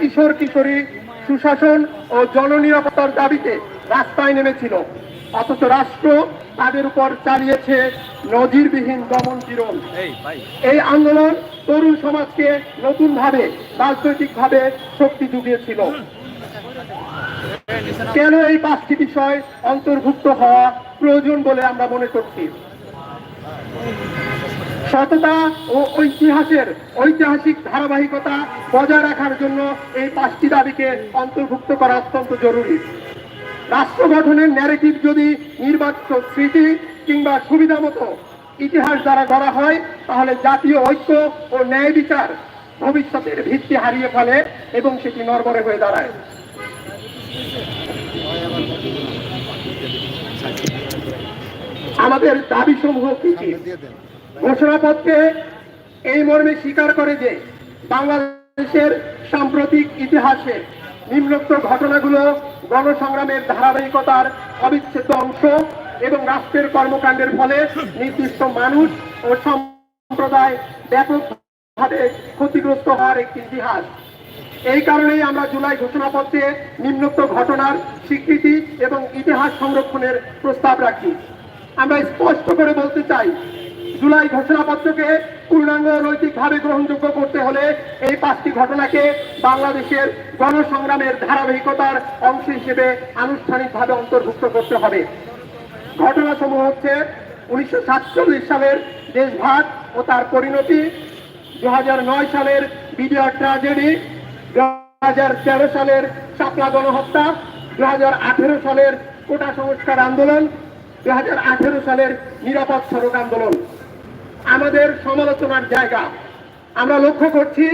কিশোর কিশোরী সুশাসন ও জননিরাপত্তার দাবিতে রাস্তায় নেমেছিল। অথচ রাষ্ট্র তাদের উপর চালিয়েছে নজিরবিহীন দমন পীড়ন। এই আন্দোলন তরুণ সমাজকে নতুনভাবে রাজনৈতিকভাবে শক্তি জুগিয়েছিল কেন এই পাঁচটি বিষয় অন্তর্ভুক্ত হওয়া প্রয়োজন বলে আমরা মনে করছি? সততা ও ঐতিহাসের ঐতিহাসিক ধারাবাহিকতা বজায় রাখার জন্য এই পাঁচটি দাবিকে অন্তর্ভুক্ত করা অত্যন্ত জরুরি। রাষ্ট্র গঠনের ন্যারেটিভ যদি নির্বাচিত স্মৃতি কিংবা সুবিধা মতো ইতিহাস দ্বারা গড়া হয়, তাহলে জাতীয় ঐক্য ও ন্যায় বিচার ভবিষ্যতের ভিত্তি হারিয়ে ফেলে এবং সেটি নরবরে হয়ে দাঁড়ায়। আমাদের দাবি সমূহ কি? কি ঘোষণাপত্রে এই মর্মে স্বীকার করে যে বাংলাদেশের সাম্প্রতিক ইতিহাসে নিম্নোক্ত ঘটনাগুলো গণসংগ্রামের ধারাবাহিকতার অবিচ্ছেদ্য অংশ এবং রাষ্ট্রের কর্মকাণ্ডের ফলে নির্দিষ্ট মানুষ ও সম্প্রদায় ব্যাপকভাবে ক্ষতিগ্রস্ত হওয়ার একটি ইতিহাস। এই কারণেই আমরা জুলাই ঘোষণাপত্রে নিম্নোক্ত ঘটনার স্বীকৃতি এবং ইতিহাস সংরক্ষণের প্রস্তাব রাখি। আমরা স্পষ্ট করে বলতে চাই জুলাই ঘোষণাপত্রকে পূর্ণাঙ্গ নৈতিকভাবে গ্রহণযোগ্য করতে হলে এই পাঁচটি ঘটনাকে বাংলাদেশের গণসংগ্রামের ধারাবাহিকতার অংশ হিসেবে আনুষ্ঠানিকভাবে অন্তর্ভুক্ত করতে হবে। ঘটনাসমূহ হচ্ছে উনিশশো সাতচল্লিশ সালের দেশভাগ ও তার পরিণতি দু হাজার নয় সালের বিডিআর ট্রাজেডি দু হাজার তেরো সালের শাপলা গণহত্যা দু হাজার আঠেরো সালের কোটা সংস্কার আন্দোলন দু হাজার আঠেরো সালের নিরাপদ সড়ক আন্দোলন। আমাদের সমালোচনার জায়গা। আমরা লক্ষ্য করছি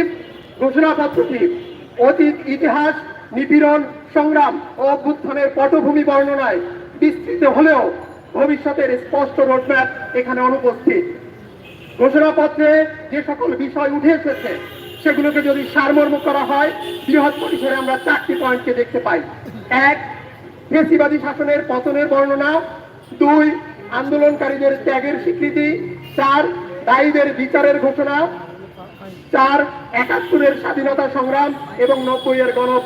ঘোষণাপত্রটি অতীত ইতিহাস, নিপীড়ন, সংগ্রাম ও অভ্যুত্থানের পটভূমি বর্ণনায় বিস্তৃত হলেও ভবিষ্যতের স্পষ্ট রোডম্যাপ এখানে অনুপস্থিত। ঘোষণাপত্রে যে সকল বিষয় উঠে এসেছে, সেগুলোকে যদি সারমর্ম করা হয়, বৃহৎ পরিসরে আমরা চারটি পয়েন্টকে দেখতে পাই। এক, ফেসিবাদী শাসনের পতনের বর্ণনা। দুই, আন্দোলনকারীদের ত্যাগের স্বীকৃতি। চার দায়ীদের বিচারের ঘোষণা, চার একাত্তরের স্বাধীনতা সংগ্রাম এবং নব্বই এর গণ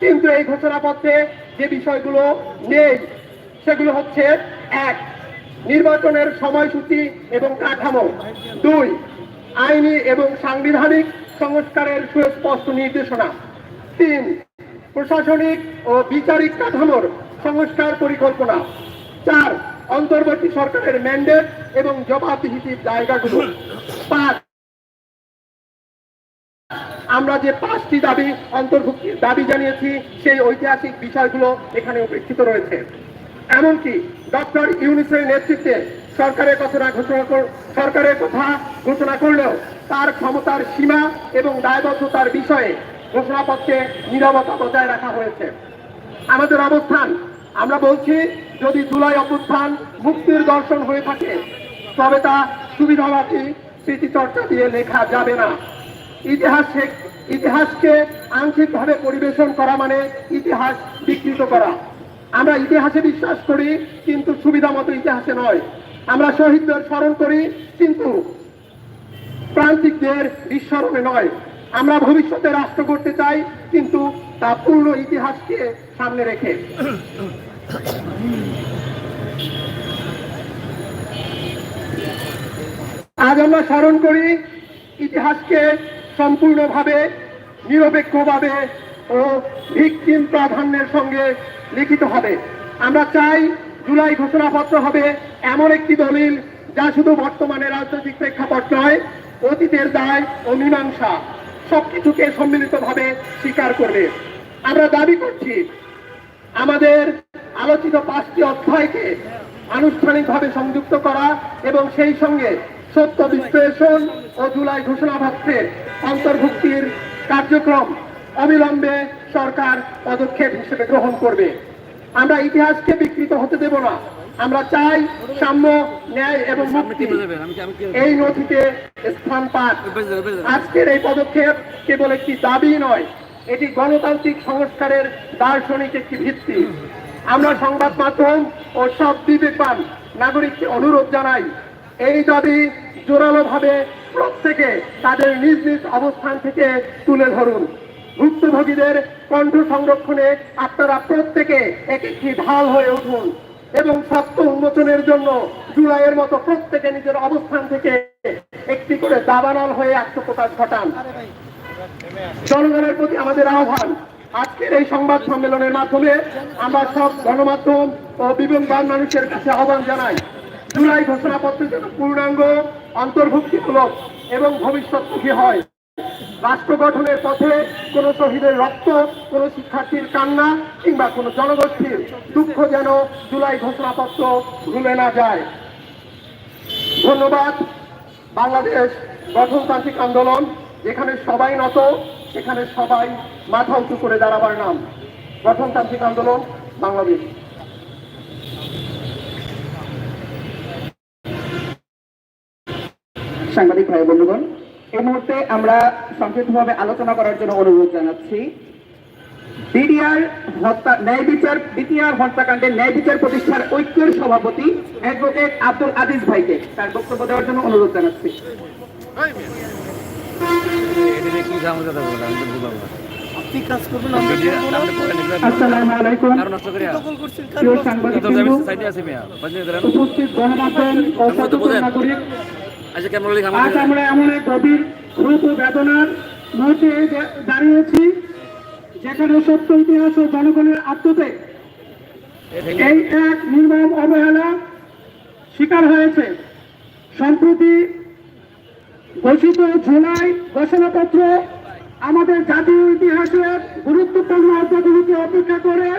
কিন্তু এই ঘোষণাপত্রে যে বিষয়গুলো নেই, সেগুলো হচ্ছে, এক, নির্বাচনের সময়সূচি এবং কাঠামো। দুই, আইনি এবং সাংবিধানিক সংস্কারের সুস্পষ্ট নির্দেশনা। তিন, প্রশাসনিক ও বিচারিক কাঠামোর সংস্কার পরিকল্পনা। চার অন্তর্বর্তী সরকারের ম্যান্ডেট এবং জবাবদিহিতির জায়গাগুলো। পাঁচ। আমরা যে পাঁচটি দাবি অন্তর্ভুক্তির দাবি জানিয়েছি, সেই ঐতিহাসিক বিষয়গুলো এখানে উপেক্ষিত রয়েছে। এমনকি ডক্টর ইউনিসের নেতৃত্বে সরকারের কথা ঘোষণা কর- সরকারের কথা ঘোষণা করলেও তার ক্ষমতার সীমা এবং দায়বদ্ধতার বিষয়ে ঘোষণাপত্রে নিরবতা বজায় রাখা হয়েছে। আমাদের অবস্থান আমরা বলছি, যদি জুলাই অভ্যুত্থান মুক্তির দর্শন হয়ে থাকে, তবে তা সুবিধাবাদী স্মৃতিচর্চা দিয়ে লেখা যাবে না। ইতিহাসে ইতিহাসকে আংশিকভাবে পরিবেশন করা মানে ইতিহাস বিকৃত করা। আমরা ইতিহাসে বিশ্বাস করি, কিন্তু সুবিধা মতো ইতিহাসে নয়। আমরা শহীদদের স্মরণ করি, কিন্তু প্রান্তিকদের বিস্মরণে নয়। আমরা ভবিষ্যতে রাষ্ট্র করতে চাই, কিন্তু তা পূর্ণ ইতিহাসকে সামনে রেখে। আজ আমরা স্মরণ করি ইতিহাসকে সম্পূর্ণভাবে, নিরপেক্ষভাবে ও ভিকটিম প্রাধান্যের সঙ্গে লিখিত হবে। আমরা চাই জুলাই ঘোষণাপত্র হবে এমন একটি দলিল যা শুধু বর্তমানে রাজনৈতিক প্রেক্ষাপট নয়, অতীতের দায় ও মীমাংসা সবকিছুকে সম্মিলিতভাবে স্বীকার করবে। আমরা দাবি করছি আমাদের আলোচিত পাঁচটি অধ্যায়কে আনুষ্ঠানিকভাবে সংযুক্ত করা এবং সেই সঙ্গে সত্য বিশ্লেষণ ও জুলাই ঘোষণাপত্রের অন্তর্ভুক্তির কার্যক্রম অবিলম্বে সরকার পদক্ষেপ হিসেবে গ্রহণ করবে। আমরা ইতিহাসকে বিকৃত হতে দেব না। আমরা চাই সাম্য ন্যায় এবং মুক্তি। এই নথিতে স্থান পাক। আজকের এই পদক্ষেপ কেবল একটি দাবি নয় এটি গণতান্ত্রিক সংস্কারের দার্শনিক একটি ভিত্তি। আমরা সংবাদ মাধ্যম ও সব বিবেকবান নাগরিককে অনুরোধ জানাই, এই দাবি জোরালোভাবে প্রত্যেকে তাদের নিজ নিজ অবস্থান থেকে তুলে ধরুন। ভুক্তভোগীদের কণ্ঠ সংরক্ষণে আপনারা প্রত্যেকে এক একটি ঢাল হয়ে উঠুন এবং সত্য উন্মোচনের জন্য জুলাইয়ের মতো প্রত্যেকে নিজের অবস্থান থেকে একটি করে দাবানল হয়ে আত্মপ্রকাশ ঘটান। জনগণের প্রতি আমাদের আহ্বান। আজকের এই সংবাদ সম্মেলনের মাধ্যমে আমরা সব গণমাধ্যম ও বিবেকবান মানুষের কাছে আহ্বান জানাই। জুলাই ঘোষণাপত্র যেন পূর্ণাঙ্গ, অন্তর্ভুক্তিমূলক এবং ভবিষ্যৎমুখী হয়। রাষ্ট্র গঠনের পথে কোন শহীদের রক্ত, কোন শিক্ষার্থীর কান্না কিংবা কোন জনগোষ্ঠীর দুঃখ যেন জুলাই ঘোষণাপত্র ভুলে না যায়। ধন্যবাদ। বাংলাদেশ গঠনতান্ত্রিক আন্দোলন যেখানে সবাই নত সেখানে সবাই মাথা উঁচু করে দাঁড়াবার নাম। গঠনতান্ত্রিক আন্দোলন, বাংলাদেশ। সাংবাদিক ভাই, বন্ধুগণ এই মুহূর্তে আমরা সংক্ষিপ্তভাবে আলোচনা করার জন্য অনুরোধ জানাচ্ছি। বিডিআর হত্যা, ন্যায় বিচার, বিটিআর হত্যাকাণ্ডের ন্যায় বিচার প্রতিষ্ঠার ঐক্যের সভাপতি অ্যাডভোকেট আব্দুল আজিজ ভাইকে তার বক্তব্য দেওয়ার জন্য অনুরোধ জানাচ্ছি। এটা কি ঝামেলা আমি বুঝলাম না আচ্ছা আজ আমরা এমন এক গভীর ও বেদনার মুহূর্তে দাঁড়িয়েছি যেখানে সত্য ইতিহাস ও জনগণের আত্মত্যাগ এই এক নির্মম অবহেলা শিকার হয়েছে। সম্প্রতি ঘোষিত জুলাই ঘোষণাপত্র আমাদের জাতীয় ইতিহাসের গুরুত্বপূর্ণ অধ্যায়গুলিকে অপেক্ষা করে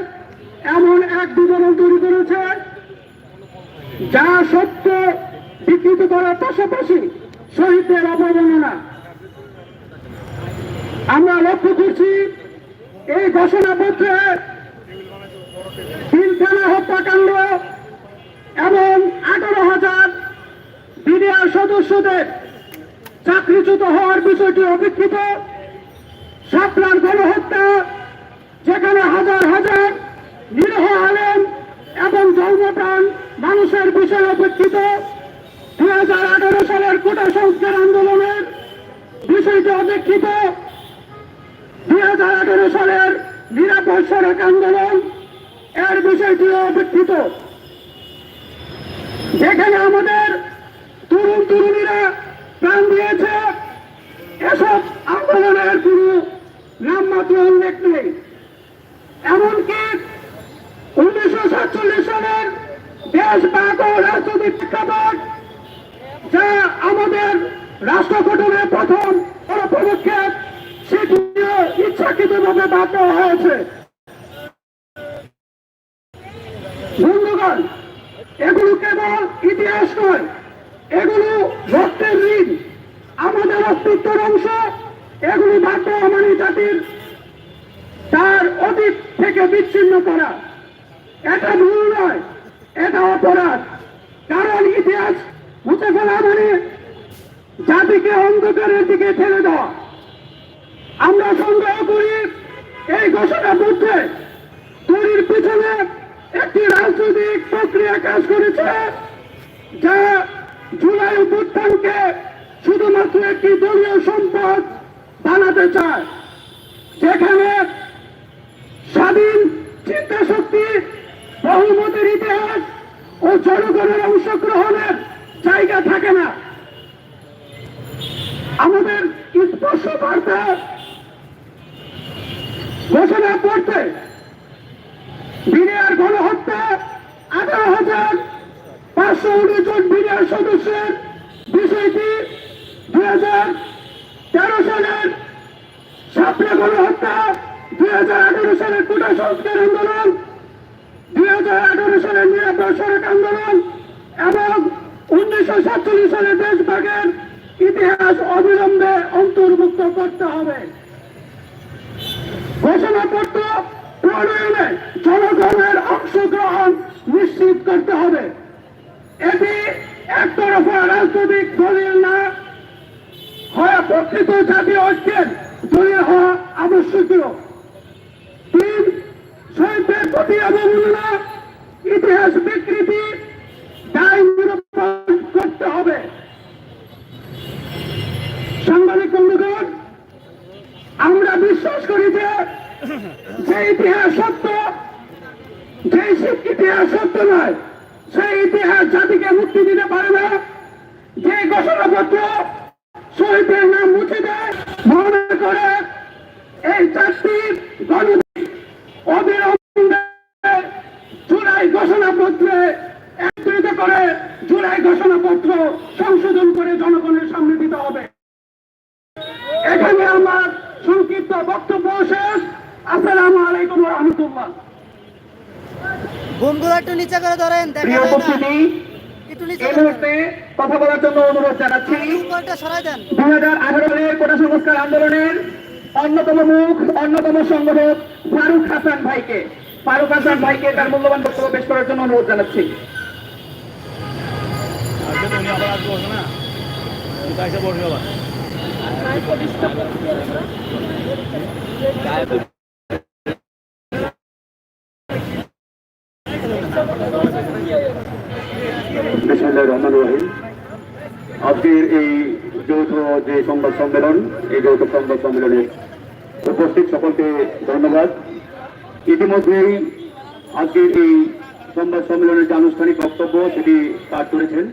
এমন এক বিবরণ তৈরি করেছে, যা সত্য বিকৃত করার পাশাপাশি শহীদদের অবমাননা। আমরা লক্ষ্য করছি এই ঘোষণাপত্রে তিনখানা হত্যাকাণ্ড এবং আঠারো হাজার বিডিআর সদস্যদের চাকরিচ্যুত হওয়ার বিষয়টি অপেক্ষিত সাপলার গণহত্যা, যেখানে হাজার হাজার নিরহ আলেম এবং ধর্মপ্রাণ মানুষের বিষয় অপেক্ষিত দুই হাজার আঠারো সালের কোটা সংস্কার আন্দোলনের বিষয়টি অপেক্ষিত দুই হাজার আঠারো সালের নিরাপদ সড়ক আন্দোলন, এর বিষয়টি অপেক্ষিত যেখানে আমাদের তরুণ তরুণীরা প্রাণ দিয়েছে। এসব আন্দোলনের কোনো নামমাত্র উল্লেখ নেই। এমনকি উনিশশো সাতচল্লিশ সালের দেশ বাক ও রাজনৈতিক প্রেক্ষাপট যা আমাদের রাষ্ট্র গঠনের প্রথম বড় পদক্ষেপ, সেটিও ইচ্ছাকৃতভাবে বাদ হয়েছে। বন্ধুগণ, এগুলো কেবল ইতিহাস নয় এগুলো রক্তের ঋণ। আমাদের অস্তিত্বের অংশ, এগুলো বাধ্য আমাদের জাতির তার অতীত থেকে বিচ্ছিন্ন করা। এটা ভুল নয়, এটা অপরাধ। কারণ ইতিহাস মুছে ফেলা মানে জাতিকে অন্ধকারের দিকে ঠেলে দেওয়া। আমরা সংগ্রহ করি এই ঘোষণা মধ্যে। তৈরির পিছনে একটি রাজনৈতিক প্রক্রিয়া কাজ করেছে, যা জুলাই অভ্যুত্থানকে শুধুমাত্র একটি দলীয় সম্পদ বানাতে চায়, যেখানে স্বাধীন চিন্তা শক্তি বহুমতের ইতিহাস ও জনগণের অংশগ্রহণের জায়গা থাকে না। আমাদের স্পর্শ বার্তা ঘোষণা করতে, বিনিয়ার গণহত্যা আঠারো হাজার পাঁচশো উনিশ জন বিনিয়ার সদস্যের বিষয়টি দুই হাজার তেরো সালের সাপড়া গণহত্যা দুই হাজার আঠারো সালের কোটা সংস্কার আন্দোলন দুই হাজার আঠারো সালের নিরাপদ সড়ক আন্দোলন এবং উনিশশো সাতচল্লিশ সালের দেশভাগের ইতিহাস অবিলম্বে অন্তর্ভুক্ত করতে হবে। ঘোষণাপত্র প্রণয়নে জনগণের অংশগ্রহণ নিশ্চিত করতে হবে। এটি একতরফা রাজনৈতিক দলিল না। হয় প্রকৃত জাতীয় ঐক্যের দলিল হওয়া আবশ্যকীয়। তিন শহীদদের প্রতি অবমূল্যা ইতিহাস বিকৃতি, দায় করতে হবে। সাংবাদিক বন্ধুগণ, আমরা বিশ্বাস করি যে ইতিহাস সত্য, যে ইতিহাস সত্য নয় সেই ইতিহাস জাতিকে মুক্তি দিতে পারে না। যে ঘোষণাপত্র শহীদের নাম মুছে দেয়, মনে করে এই চারটি গণ অবিলম্বে জুলাই ঘোষণাপত্রে একত্রিত করে জুলাই ঘোষণাপত্র সংশোধন করে জনগণের সামনে দিতে হবে। এখানে আমার সংক্ষিপ্ত বক্তব্য শেষ। আসসালামু আলাইকুম রহমতুল্লাহ। বোমগুলো একটু নিচে করে ধরেন দেখা যায় না। একটু নিচে এই মুহূর্তে কথা বলার জন্য অনুরোধ জানাচ্ছি বোমগুলোটা সরাই দেন। সালের কোটা সংস্কার আন্দোলনের অন্যতম মুখ অন্যতম সংগঠক ফারুক হাসান ভাইকে। ফারুক হাসান ভাইকে তার মূল্যবান বক্তব্য পেশ করার জন্য অনুরোধ জানাচ্ছি। না বিসমুল্লাহ রহমান রহিম। আজকের এই যৌথ যে সংবাদ সম্মেলন, এই যৌথ সংবাদ সম্মেলনে উপস্থিত সকলকে ধন্যবাদ। ইতিমধ্যেই আজকের এই সংবাদ সম্মেলনের যে আনুষ্ঠানিক বক্তব্য, সেটি পাঠ করেছেন।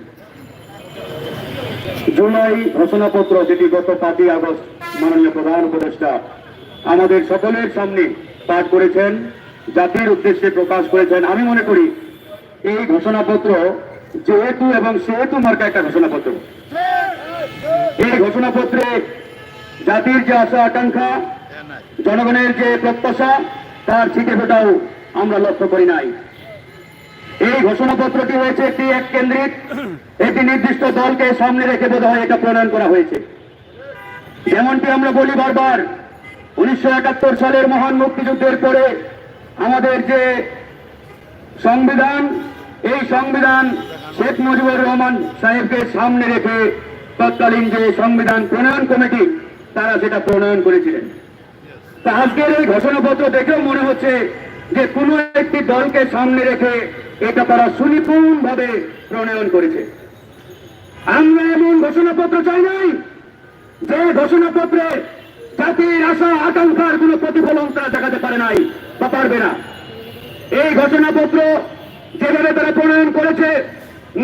জুলাই ঘোষণাপত্র যেটি গত পাঁচই আগস্ট মাননীয় প্রধান উপদেষ্টা আমাদের সকলের সামনে পাঠ করেছেন, জাতির উদ্দেশ্যে প্রকাশ করেছেন। আমি মনে করি, এই ঘোষণাপত্র যেহেতু এবং সেহেতু মার্কা একটা ঘোষণাপত্র। এই ঘোষণাপত্রে জাতির যে আশা, আকাঙ্ক্ষা, জনগণের যে প্রত্যাশা, তার ছিটে ফোটাও আমরা লক্ষ্য করি নাই। এই ঘোষণাপত্রটি হয়েছে একটি এক কেন্দ্রিক, একটি নির্দিষ্ট দলকে সামনে রেখে বোধ হয় এটা প্রণয়ন করা হয়েছে। যেমনটি আমরা বলি বারবার, উনিশশো একাত্তর সালের মহান মুক্তিযুদ্ধের পরে আমাদের যে সংবিধান এই সংবিধান শেখ মুজিবুর রহমান সাহেবকে সামনে রেখে তৎকালীন যে সংবিধান প্রণয়ন কমিটি, তারা সেটা প্রণয়ন করেছিলেন। তা আজকের এই ঘোষণাপত্র দেখেও মনে হচ্ছে যে কোনো একটি দলকে সামনে রেখে এটা তারা সুনিপুণ ভাবে প্রণয়ন করেছে। আমরা এমন ঘোষণাপত্র চাই নাই যে ঘোষণাপত্রে জাতির আশা, আকাঙ্ক্ষার কোনো প্রতিফলন তারা দেখাতে পারে নাই বা পারবে না। এই ঘোষণাপত্র যেভাবে তারা প্রণয়ন করেছে,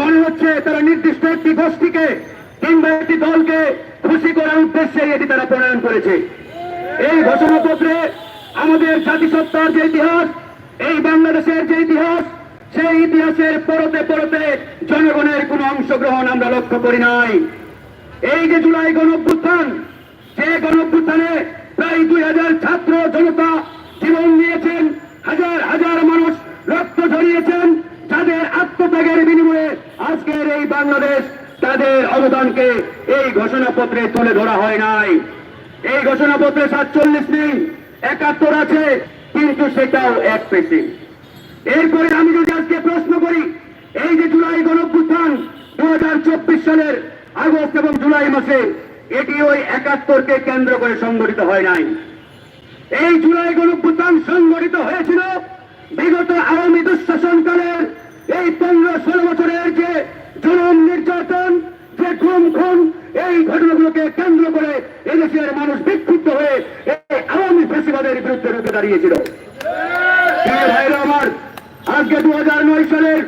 মনে হচ্ছে তারা নির্দিষ্ট একটি গোষ্ঠীকে কিংবা একটি দলকে খুশি করার উদ্দেশ্যে এটি তারা প্রণয়ন করেছে। এই ঘোষণাপত্রে আমাদের জাতিসত্তার যে ইতিহাস, এই বাংলাদেশের যে ইতিহাস, সেই ইতিহাসের পরতে পরতে জনগণের কোনো অংশগ্রহণ আমরা লক্ষ্য করি নাই। এই যে জুলাই গণঅভ্যুত্থান, যে গণঅভ্যুত্থানে প্রায় দুই হাজার ছাত্র জনতা জীবন নিয়েছেন, হাজার হাজার মানুষ রক্ত ঝরিয়েছেন যাদের আত্মত্যাগের বিনিময়ে আজকের এই বাংলাদেশ তাদের অবদানকে এই ঘোষণাপত্রে তুলে ধরা হয় নাই। এই ঘোষণাপত্রে সাতচল্লিশ নেই, একাত্তর আছে, কিন্তু সেটাও এক পেশি এরপরে আমি যদি আজকে প্রশ্ন করি, এই যে জুলাই গণঅভ্যুত্থান দু হাজার চব্বিশ সালের আগস্ট এবং জুলাই মাসে, এটি ওই একাত্তরকে কেন্দ্র করে সংগঠিত হয় নাই। এই জুলাই গণঅভ্যুত্থান সংগঠিত হয়েছিল বিগত আওয়ামী দুঃশাসনকালের এই পনেরো ষোলো বছরের যে জনম নির্যাতন, যে খুন খুন এই ঘটনাগুলোকে কেন্দ্র করে এদেশের মানুষ বিক্ষুব্ধ হয়ে এই আওয়ামী ফেসিবাদের বিরুদ্ধে রুখে দাঁড়িয়েছিল। আজকে দু হাজার নয় সালের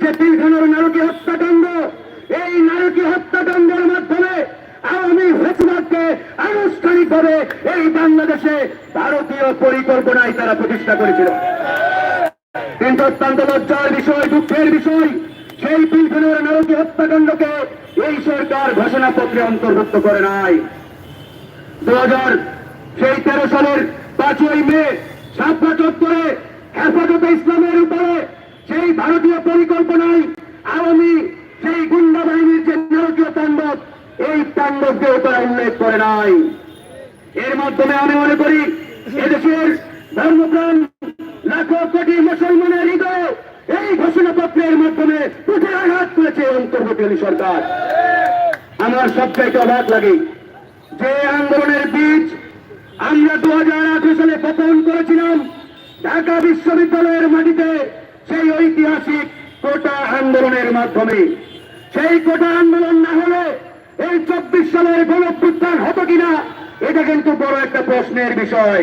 যে পিলখানার নারকী হত্যাকাণ্ড, এই নারকী হত্যাকাণ্ডের মাধ্যমে আওয়ামী ফেসিবাদকে আনুষ্ঠানিকভাবে এই বাংলাদেশে ভারতীয় পরিকল্পনায় তারা প্রতিষ্ঠা করেছিল। অত্যন্ত লজ্জার বিষয়, দুঃখের বিষয়, সেই পিলখানার নারকী হত্যাকাণ্ডকে এই সরকার ঘোষণাপত্রে অন্তর্ভুক্ত করে নাই। দু হাজার সেই তেরো সালের পাঁচই মে সাতটা চত্বরে হেফাজতে ইসলামের উপরে সেই ভারতীয় পরিকল্পনায় আওয়ামী সেই গুন্ডা বাহিনীর যে নারকীয় তাণ্ডব, এই তাণ্ডবকেও তারা উল্লেখ করে নাই। এর মাধ্যমে আমি মনে করি, এদেশের ধর্মপ্রাণ লাখো কোটি মুসলমানের হৃদয় এই ঘোষণাপত্রের মাধ্যমে উঠে আঘাত করেছে অন্তর্বর্তী সরকার। আমার সবচাইতে অবাক লাগে যে আন্দোলনের বীজ আমরা দু হাজার আঠারো সালে বপন করেছিলাম, ঢাকা বিশ্ববিদ্যালয়ের মাটিতে সেই ঐতিহাসিক কোটা আন্দোলনের মাধ্যমে। সেই কোটা আন্দোলন না হলে এই চব্বিশ সালের গণপ্রত্যান হতো কিনা, এটা কিন্তু বড় একটা প্রশ্নের বিষয়।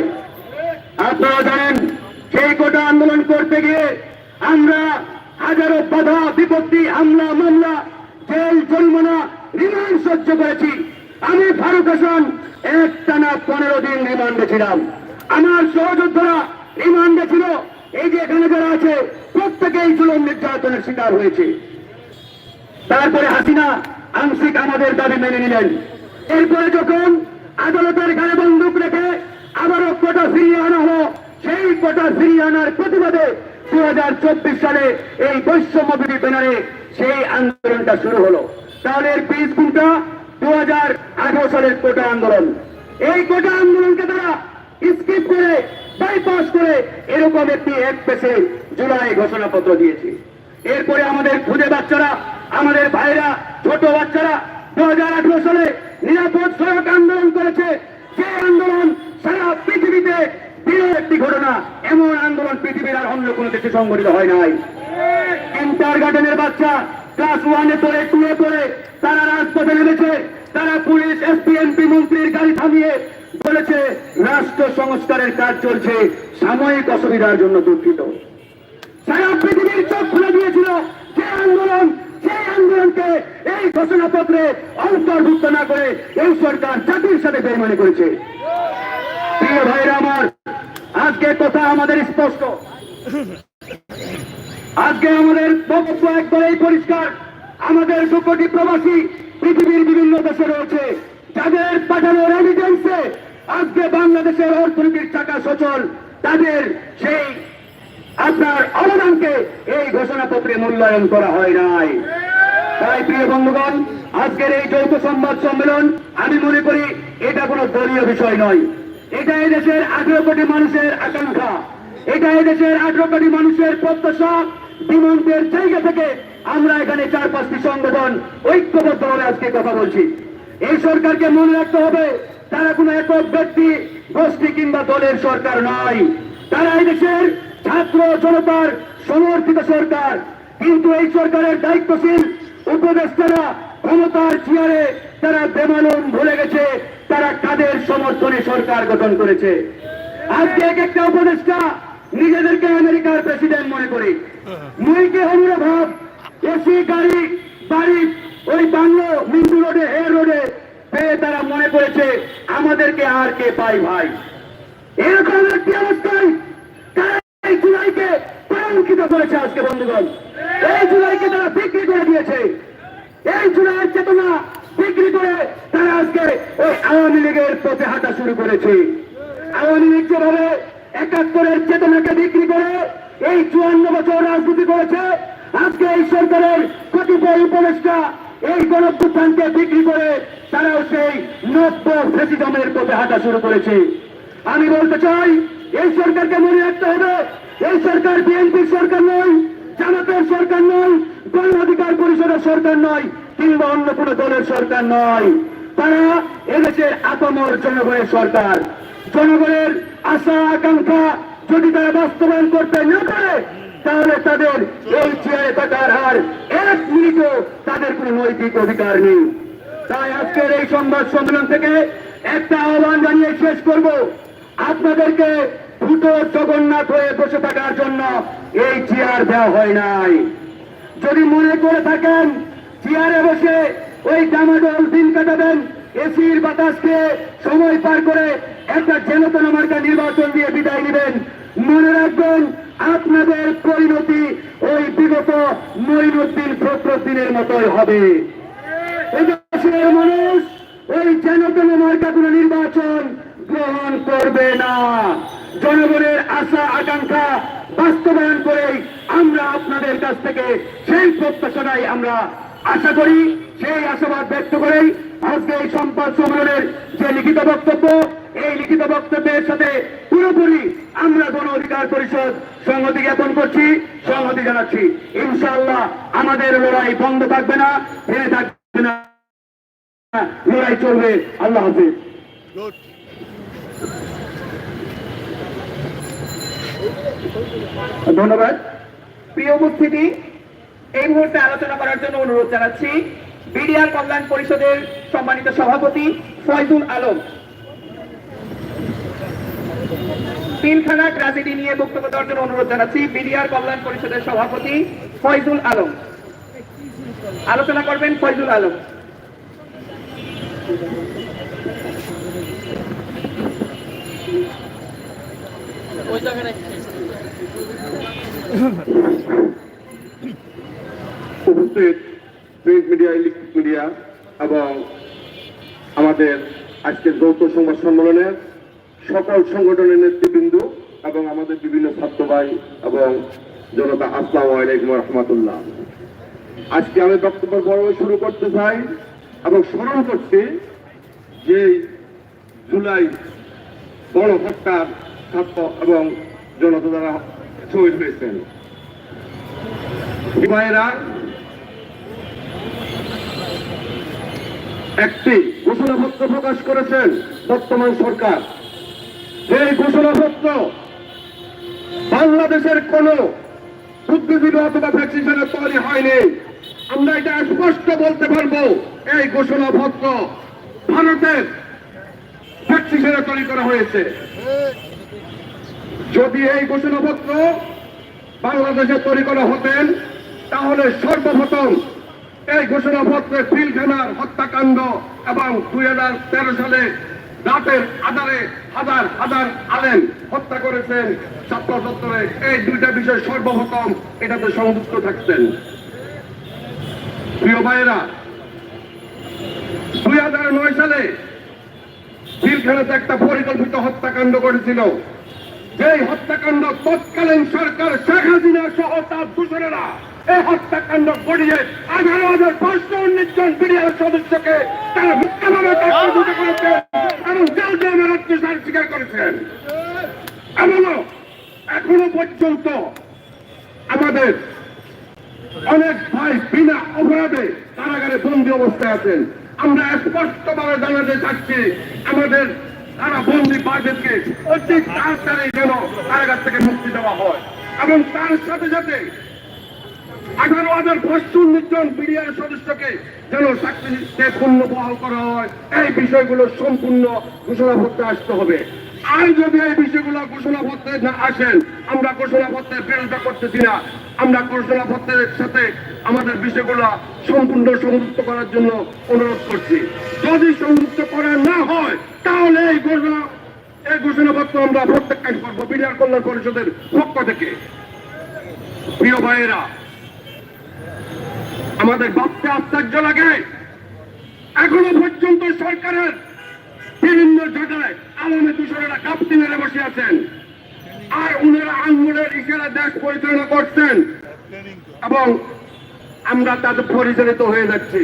আপনারা জানেন সেই কোটা আন্দোলন করতে গিয়ে আমরা হাজারো বাধা, বিপত্তি, হামলা, মামলা, জেল, জরিমানা, রিমান্ড সহ্য করেছি। আমি ফারুক হাসান এক টানা পনেরো দিন রিমান্ডে ছিলাম। আমার সহযোদ্ধারা রিমান্ডে ছিল। এই যে এখানে যারা আছে, প্রত্যেকেই জুলুম নির্যাতনের শিকার হয়েছে। তারপরে হাসিনা আংশিক আমাদের দাবি মেনে নিলেন। এরপরে যখন আদালতের গায়ে বন্দুক রেখে আবারও কোটা ফিরিয়ে আনা হলো সেই কোটা ফিরিয়ে আনার প্রতিবাদে দু হাজার চব্বিশ সালে এই বৈষম্য বিধি ব্যানারে সেই আন্দোলনটা শুরু হলো। তাহলে এর বীজ কোনটা? দু হাজার আঠারো সালের কোটা আন্দোলন। এই কোটা আন্দোলনকে তারা স্কিপ করে বাইপাস করে এরকম একটি এক পেশে জুলাই ঘোষণাপত্র দিয়েছে। এরপরে আমাদের খুদে বাচ্চারা, আমাদের ভাইরা, ছোট বাচ্চারা দু হাজার আঠারো সালে নিরাপদ সড়ক আন্দোলন করেছে। যে আন্দোলন সারা পৃথিবীতে বিরল একটি ঘটনা, এমন আন্দোলন পৃথিবীর আর অন্য কোনো দেশে সংগঠিত হয় নাই। ইন্টার গার্ডেনের বাচ্চা ক্লাস ওয়ানে পড়ে টুয়ে পড়ে, তারা রাজপথে নেমেছে, তারা পুলিশ এসপিএমপি মন্ত্রীর গাড়ি থামিয়ে বলেছে, রাষ্ট্র সংস্কারের কাজ চলছে, সাময়িক অসুবিধার জন্য দুঃখিত। সারা পৃথিবীর চোখ খুলে দিয়েছিল যে আন্দোলন সেই আন্দোলনকে এই ঘোষণাপত্রে অন্তর্ভুক্ত না করে এই সরকার জাতির সাথে বেমানি করেছে। প্রিয় ভাইরা আমার আজকে কথা আমাদের স্পষ্ট। আজকে আমাদের বক্তব্য একবারেই পরিষ্কার। আমাদের দু প্রবাসী পৃথিবীর বিভিন্ন দেশে রয়েছে। যাদের পাঠানোর এভিডেন্সে আজকে বাংলাদেশের অর্থনীতির চাকা সচল, তাদের সেই আপনার অবদানকে এই ঘোষণাপত্রে মূল্যায়ন করা হয় নাই। তাই প্রিয় বন্ধুগণ, আজকের এই যৌথ সংবাদ সম্মেলন, আমি মনে করি এটা কোনো দলীয় বিষয় নয়। এটা এদেশের আঠেরো কোটি মানুষের আকাঙ্ক্ষা। এটা এদেশের আঠেরো কোটি মানুষের প্রত্যাশা। সীমান্তের জায়গা থেকে আমরা এখানে চার পাঁচটি সংগঠন ঐক্যবদ্ধভাবে আজকে কথা বলছি। এই সরকারকে মনে রাখতে হবে, তারা কোনো একক ব্যক্তি, গোষ্ঠী কিংবা দলের সরকার নয়। তারা এই দেশের ছাত্র জনতার সমর্থিত সরকার। কিন্তু এই সরকারের দায়িত্বশীল উপদেষ্টারা ক্ষমতার চেয়ারে তারা বেমালুম ভুলে গেছে, তারা কাদের সমর্থনে সরকার গঠন করেছে? আজকে এক একটা উপদেষ্টা নিজেদেরকে আমেরিকার প্রেসিডেন্ট মনে করে। মুইকে হনুরা ভাব এসি গাড়ি, বাড়ি, ওই বাংলো, মিন্টু রোডে হে রোডে পেয়ে তারা মনে করেছে, আমাদেরকে আর কে পাই ভাই? এরকম একটি অবস্থায়? জুলাইকে কলঙ্কিত করেছে আজকে বন্ধুগণ? এই জুলাইকে তারা বিক্রি করে দিয়েছে। এই জুলাইয়ের চেতনা বিক্রি করে তারা আজকে ওই আওয়ামী লীগের পথে হাঁটা শুরু করেছে। আওয়ামী লীগ যেভাবে একাত্তরের চেতনাকে বিক্রি করে এই চুয়ান্ন বছর রাজনীতি করেছে, আজকে এই সরকারের কতিপয় উপদেষ্টা এই গণভ্যুত্থানকে বিক্রি করে তারাও সেই নব্য ফেসিজমের পথে হাঁটা শুরু করেছে। আমি বলতে চাই, এই সরকারকে মনে রাখতে হবে, এই সরকার বিএনপির সরকার নয়, জামাতের সরকার নয়, গণ অধিকার পরিষদের সরকার নয়। কিংবা অন্য কোন দলের সরকার নয়। তারা এদেশের আপামর জনগণের সরকার। জনগণের আশা, আকাঙ্ক্ষা যদি তারা বাস্তবায়ন করতে না পারে, তাহলে তাদের এই চেয়ারে থাকার হার এক মিনিটও তাদের কোনো নৈতিক অধিকার নেই। তাই আজকের এই সংবাদ সম্মেলন থেকে একটা আহ্বান জানিয়ে শেষ করব। আপনাদেরকে দুটো জগন্নাথ হয়ে বসে থাকার জন্য এই চেয়ার দেওয়া হয় নাই। যদি মনে করে থাকেন চেয়ারে বসে ওই ডামাডোল দিন কাটাবেন। এসির বাতাসকে সময় পার করে একটা জেনতন মার্কা নির্বাচন দিয়ে বিদায় নেবেন। মনে রাখবেন, আপনাদের পরিণতি ওই বিগত মঈনুদ্দিন ফখরুদ্দিনের মতোই হবে। মানুষ ওই জনগণ মার্কা কোনো নির্বাচন গ্রহণ করবে না। জনগণের আশা, আকাঙ্ক্ষা বাস্তবায়ন করেই আমরা আপনাদের কাছ থেকে সেই প্রত্যাশাটাই আমরা আশা করি সেই আশাবাদ ব্যক্ত করেই আজকে এই সম্পাদ সম্মেলনের যে লিখিত বক্তব্য, এই লিখিত বক্তব্যের সাথে পুরোপুরি আমরা গণ অধিকার পরিষদ সংহতি জ্ঞাপন করছি, সংহতি জানাচ্ছি। ইনশাআল্লাহ আমাদের লড়াই বন্ধ থাকবে না থেমে থাকবে না। লড়াই চলবে। আল্লাহ হাফিজ। ধন্যবাদ। প্রিয় উপস্থিতি এই মুহূর্তে আলোচনা করার জন্য অনুরোধ জানাচ্ছি বিডিআর কল্যাণ পরিষদের সম্মানিত সভাপতি ফয়জুল আলম। তিনখানা ট্র্যাজেডি নিয়ে বক্তব্য দেওয়ার জন্য অনুরোধ জানাচ্ছি বিডিআর কল্যাণ পরিষদের সভাপতি ফয়জুল আলম। আলোচনা করবেন ফয়জুল আলম। উপস্থিত প্রিন্ট মিডিয়া, ইলেকট্রিক মিডিয়া এবং আমাদের আজকের যৌথ সংবাদ সম্মেলনের সকল সংগঠনের নেতৃবৃন্দ এবং আমাদের বিভিন্ন ছাত্র ভাই এবং জনতা, আসসালামু আলাইকুম রহমতুল্লাহ। আজকে আমি বক্তব্য বড় শুরু করতে চাই এবং স্মরণ করছি যে জুলাই বড় হত্যার ছাত্র এবং জনতা দ্বারা শহীদ হয়েছেন। ভাইয়েরা একটি ঘোষণাপত্র প্রকাশ করেছেন বর্তমান সরকার। এই ঘোষণাপত্র বাংলাদেশের কোন বুদ্ধিজীবী অথবা ভ্যাকসিনের তৈরি হয়নি। আমরা এটা স্পষ্ট বলতে পারব, এই ঘোষণাপত্র ভারতের ভ্যাকসিনের তৈরি করা হয়েছে। যদি এই ঘোষণাপত্র বাংলাদেশে তৈরি করা হতেন, তাহলে সর্বপ্রথম এই ঘোষণাপত্রে পিলখানার হত্যাকাণ্ড এবং দুই হাজার তেরো সালে রাতের আধারে হাজার হাজার আলেন হত্যা করেছেন। ছাত্র সত্তরে এই দুইটা বিষয় সর্বপ্রথম এটাতে সংযুক্ত থাকতেন। প্রিয় ভাইয়েরা, দুই হাজার নয় সালে পিলখানাতে একটা পরিকল্পিত হত্যাকাণ্ড করেছিল যেই হত্যাকাণ্ড তৎকালীন সরকার শেখ হাসিনা সহ তার দূষণেরা এই হত্যাকাণ্ড ঘটিয়ে আঠারো হাজার পাঁচশো উনিশ জন বিডিআর সদস্যকে তারা মিথ্যাভাবে চাকরিচ্যুত করেছেন এবং জেল জমের অত্যাচার স্বীকার করেছেন এমনও এখনও পর্যন্ত আমাদের অনেক ভাই বিনা অপরাধে কারাগারে বন্দী অবস্থায় আছেন। আমরা স্পষ্টভাবে জানাতে চাচ্ছি, আমাদের তারা বন্দী ভাইদেরকে অতি তাড়াতাড়ি যেন কারাগার থেকে মুক্তি দেওয়া হয় এবং তার সাথে সাথে আঠারো হাজার পাঁচশো জন বিডিআর সদস্যকে যেন চাকরিতে পূর্ণ বহাল করা হয়, এই বিষয়গুলো সম্পূর্ণ ঘোষণাপত্রে আসতে হবে। আর যদি এই বিষয়গুলো ঘোষণাপত্রে না আসেন, আমরা ঘোষণাপত্রের বিরোধিতা করতেছি না। আমরা ঘোষণাপত্রের সাথে আমাদের বিষয়গুলো সম্পূর্ণ সংযুক্ত করার জন্য অনুরোধ করছি। যদি সংযুক্ত করা না হয়, তাহলে এই ঘোষণা, এই ঘোষণাপত্র আমরা প্রত্যাখ্যান করব বিডিআর কল্যাণ পরিষদের পক্ষ থেকে। প্রিয় ভাইয়েরা আমাদের ভাবতে আশ্চর্য লাগে। এখনও পর্যন্ত সরকারের বিভিন্ন জায়গায় আলমে দূষণেরা কাপ্তি মেরে বসে আছেন। আর উনারা আঙ্গুলের ইশারা দেশ পরিচালনা করছেন। এবং আমরা তাদের পরিচালিত হয়ে যাচ্ছি।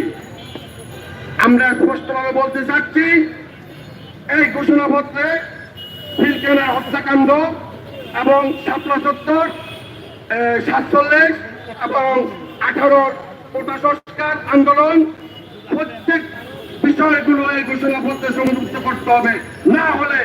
আমরা স্পষ্টভাবে বলতে চাচ্ছি, এই ঘোষণাপত্রে ফিলকেনা হত্যাকাণ্ড এবং ছাত্র সত্তর সাতচল্লিশ এবং আঠারো কোটা সংস্কার আন্দোলন প্রত্যেক বিষয়গুলো এই ঘোষণাপত্রে সংযুক্ত করতে হবে। না হলে